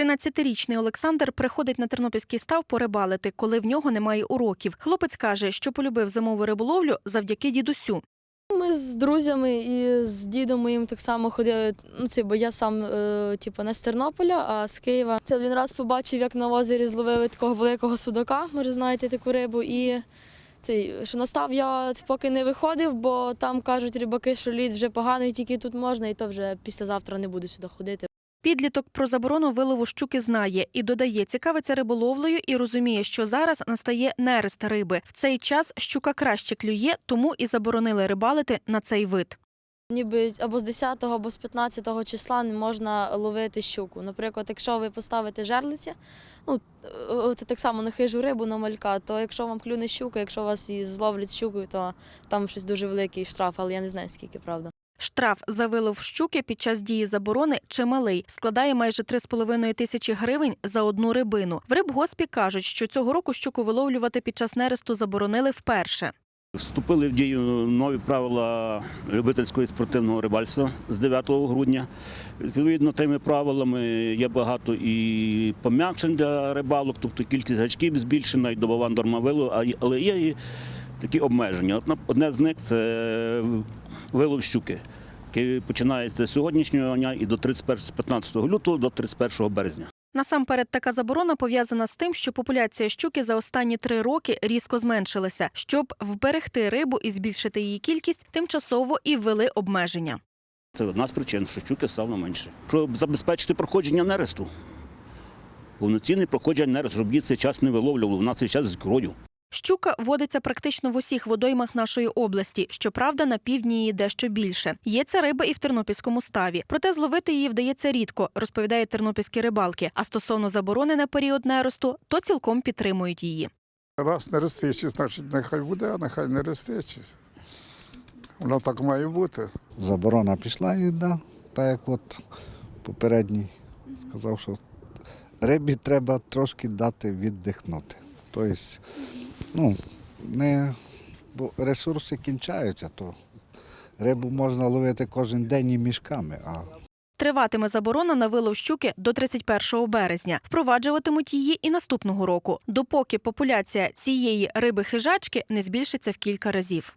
13-річний Олександр приходить на тернопільський став порибалити, коли в нього немає уроків. Хлопець каже, що полюбив зимову риболовлю завдяки дідусю. Ми з друзями і з дідом моїм так само ходили. Ну це бо я сам е, типу, не з Тернополя, а з Києва. Це один раз побачив, як на озері зловили такого великого судака. Може, знаєте таку рибу. І цей, що настав я поки не виходив, бо там кажуть рибаки, що лід вже поганий, тільки тут можна, і то вже післязавтра не буду сюди ходити. Підліток про заборону вилову щуки знає і додає, цікавиться риболовлею і розуміє, що зараз настає нерест риби. В цей час щука краще клює, тому і заборонили рибалити на цей вид. Ніби або з 10 або з 15 числа не можна ловити щуку. Наприклад, якщо ви поставите жерлиці, ну е, це так само на хижу рибу на малька, то якщо вам клюне щука, якщо вас і зловлять щукою, то там щось дуже великий штраф, але я не знаю скільки правда. Штраф за вилов щуки під час дії заборони чималий, складає майже 3,5 тисячі гривень за одну рибину. В рибгоспі кажуть, що цього року щуку виловлювати під час нересту заборонили вперше. Вступили в дію нові правила любительського і спортивного рибальства з 9 грудня. Відповідно, тими правилами є багато і пом'якшень для рибалок, тобто кількість гачків збільшена і добова норма вилову, але є і такі обмеження. Одне з них це вилов щуки, який починається з сьогоднішнього дня і до 31, з 15 лютого до 31 березня. Насамперед, така заборона пов'язана з тим, що популяція щуки за останні три роки різко зменшилася. Щоб вберегти рибу і збільшити її кількість, тимчасово і ввели обмеження. Це одна з причин, що щуки стало менше. Щоб забезпечити проходження нересту. Повноцінне проходження нересту, щоб її цей час не виловлювали, вона цей час з крою. Щука водиться практично в усіх водоймах нашої області. Щоправда, на півдні її дещо більше. Є ця риба і в тернопільському ставі. Проте зловити її вдається рідко, розповідають тернопільські рибалки. А стосовно заборони на період неросту, то цілком підтримують її. Раз не рестичі, значить нехай буде, а нехай не рестичі. Воно так має бути. заборона пішла і да, так як от попередній сказав, що рибі треба трошки дати віддихнути. Тобто, ну, не, бо ресурси кінчаються, то рибу можна ловити кожен день і мішками, а Триватиме заборона на вилов щуки до 31 березня. Впроваджуватимуть її і наступного року, допоки популяція цієї риби хижачки не збільшиться в кілька разів.